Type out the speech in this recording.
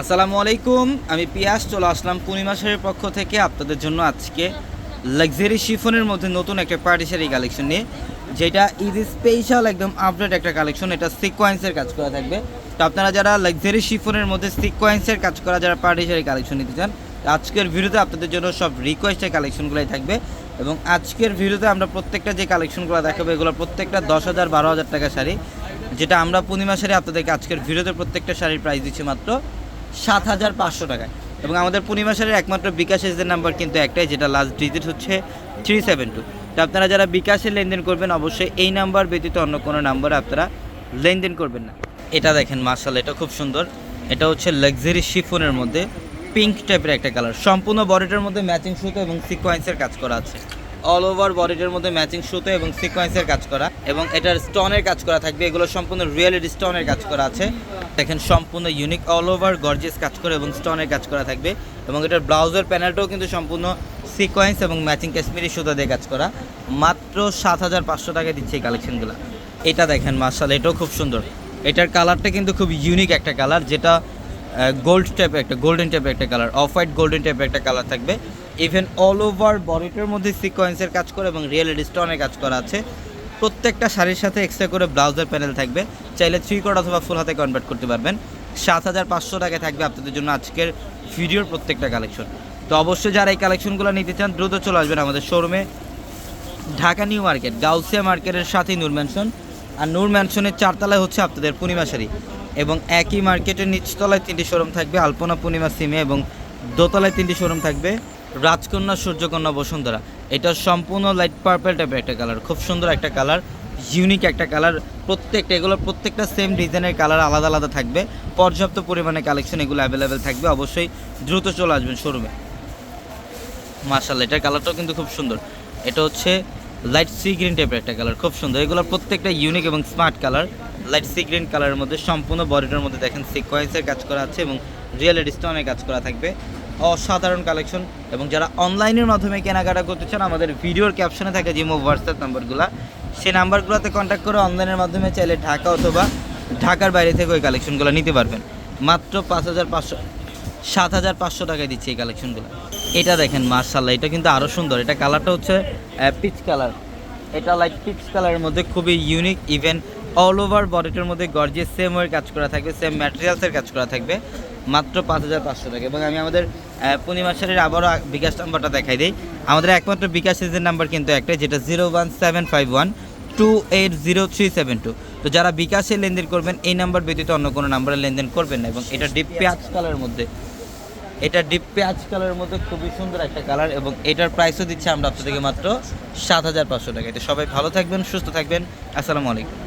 আসসালামু আলাইকুম, আমি পিয়াস, চলে আসলাম পূর্ণিমা শাড়ির পক্ষ থেকে আপনাদের জন্য আজকে লাক্সারি শিফনের মধ্যে নতুন একটা পার্টি শাড়ি কালেকশন নিয়ে, যেটা ঈদ স্পেশাল একদম আপডেট একটা কালেকশন এটা সিকোয়েন্সের কাজ করা থাকবে। তো আপনারা যারা লাক্সারি শিফনের মধ্যে সিকোয়েন্সের কাজ করা যারা পার্টি শাড়ি কালেকশন নিতে চান, আজকের ভিডিওতে আপনাদের জন্য সব রিকোয়েস্টের কালেকশনগুলোই থাকবে এবং আজকের ভিডিওতে আমরা প্রত্যেকটা যে কালেকশনগুলো দেখাবো, এগুলো প্রত্যেকটা দশ হাজার, বারো হাজার টাকা শাড়ি, যেটা আমরা পূর্ণিমা শাড়ি আপনাদেরকে আজকের ভিডিওতে প্রত্যেকটা শাড়ির প্রাইস দিচ্ছি মাত্র সাত হাজার পাঁচশো টাকায়। এবং আমাদের পূর্ণিমা শাড়ির একমাত্র বিকাশ এসদের নাম্বার কিন্তু একটাই, যেটা লাস্ট ডিজিট হচ্ছে থ্রি সেভেন টু তো আপনারা যারা বিকাশে লেনদেন করবেন, অবশ্যই এই নাম্বার ব্যতীত অন্য কোনো নাম্বারে আপনারা লেনদেন করবেন না। এটা দেখেন মার্শাল এটা খুব সুন্দর। এটা হচ্ছে লাক্সারি শিফনের মধ্যে পিঙ্ক টাইপের একটা কালার সম্পূর্ণ বডিটার মধ্যে ম্যাচিং সুতো এবং সিকোয়েন্সের কাজ করা আছে। অল ওভার বডিটার মধ্যে ম্যাচিং সুতো এবং সিকোয়েন্সের কাজ করা। এবং এটার স্টোনের কাজ করা থাকবে। এগুলো সম্পূর্ণ রিয়েলিটি স্টোনের কাজ করা আছে। দেখেন সম্পূর্ণ ইউনিক অল ওভার গর্জিয়াস কাজ করে এবং স্টোনের কাজ করা থাকবে। এবং এটার ব্লাউজের প্যানেলটাও কিন্তু সম্পূর্ণ সিকোয়েন্স এবং ম্যাচিং কাশ্মীরি সুতা দিয়ে কাজ করা। মাত্র সাত হাজার পাঁচশো টাকায় দিচ্ছে এই কালেকশনগুলো এটা দেখেন মার্শাল এটাও খুব সুন্দর। এটার কালারটা কিন্তু খুব ইউনিক একটা কালার যেটা গোল্ড টাইপের একটা গোল্ডেন টাইপের একটা কালার অফ হোয়াইট গোল্ডেন টাইপের একটা কালার থাকবে। ইভেন অল ওভার বডিটার মধ্যে সিকোয়েন্সের কাজ করে এবং রিয়েল স্টোনের কাজ করা আছে। প্রত্যেকটা শাড়ির সাথে এক্সট্রা করে ব্লাউজের প্যানেল থাকবে। চাইলে থ্রি কোড অথবা ফুল হাতে কনভার্ট করতে পারবেন। সাত হাজার পাঁচশো টাকায় থাকবে আপনাদের জন্য আজকের ভিডিওর প্রত্যেকটা কালেকশন তো অবশ্যই যারা এই কালেকশনগুলো নিতে চান, দ্রুত চলে আসবেন আমাদের শোরুমে ঢাকা নিউ মার্কেট, গাউসিয়া মার্কেটের সাথেই নূর ম্যানশন আর নূর ম্যানশনের চারতলায় হচ্ছে আপনাদের পূর্ণিমা শাড়ি। এবং একই মার্কেটের নিচতলায় তিনটি শোরুম থাকবে, আলপনা পূর্ণিমা সিমে এবং দোতলায় তিনটি শোরুম থাকবে, রাজকন্যা, সূর্যকন্যা, বসুন্ধরা। এটা সম্পূর্ণ লাইট পার্পেল টাইপের একটা কালার খুব সুন্দর একটা কালার ইউনিক একটা কালার প্রত্যেকটা, এগুলো প্রত্যেকটা সেম ডিজাইনের কালার আলাদা আলাদা থাকবে। পর্যাপ্ত পরিমাণে কালেকশন এগুলো অ্যাভেলেবেল থাকবে। অবশ্যই দ্রুত চলে আসবেন শোরুমে মার্শাল এটার কালারটাও কিন্তু খুব সুন্দর। এটা হচ্ছে লাইট সি গ্রিন টাইপের একটা কালার খুব সুন্দর। এগুলো প্রত্যেকটা ইউনিক এবং smart colour light sea green কালারের মধ্যে সম্পূর্ণ বডিটার মধ্যে দেখেন সিকোয়েন্সের কাজ করা আছে এবং রিয়েল স্টোনের কাজ করা থাকবে। অসাধারণ কালেকশন এবং যারা অনলাইনের মাধ্যমে কেনাকাটা করতে চান, আমাদের ভিডিওর ক্যাপশনে থাকে জিমো হোয়াটসঅ্যাপ নাম্বারগুলো সেই নাম্বারগুলোতে কন্ট্যাক্ট করে অনলাইনের মাধ্যমে চাইলে ঢাকা অথবা ঢাকার বাইরে থেকে ওই কালেকশনগুলো নিতে পারবেন। মাত্র পাঁচ হাজার পাঁচশো, সাত হাজার পাঁচশো টাকায় দিচ্ছে এই কালেকশনগুলো এটা দেখেন মার্শাল্লাহ এটা কিন্তু আরও সুন্দর। এটা কালারটা হচ্ছে পিচ কালার এটা লাইট পিচ কালারের মধ্যে খুবই ইউনিক ইভেন অল ওভার বডিটার মধ্যে গর্জিয়াস সেম ওয়ের কাজ করা থাকবে সেম ম্যাটেরিয়ালসের কাজ করা থাকবে। মাত্র পাঁচ হাজার পাঁচশো টাকা। এবং আমি আমাদের পূর্ণিমা শাড়ির আবারও বিকাশ নাম্বারটা দেখাই দিই। আমাদের একমাত্র বিকাশ সিজের নাম্বার কিন্তু একটাই, যেটা zero one seven five one two eight zero three seven two. তো যারা বিকাশে লেনদেন করবেন, এই নাম্বার ব্যতীত অন্য কোনো নাম্বারে লেনদেন করবেন না। এবং এটা ডিপ পেঁয়াজ কালারের মধ্যে, এটা ডিপ পেঁয়াজ কালারের মধ্যে খুবই সুন্দর একটা কালার এবং এটার প্রাইসও দিচ্ছে আমরা আপনাদেরকে মাত্র সাত হাজার পাঁচশো টাকা তো সবাই ভালো থাকবেন, সুস্থ থাকবেন। আসসালামু আলাইকুম।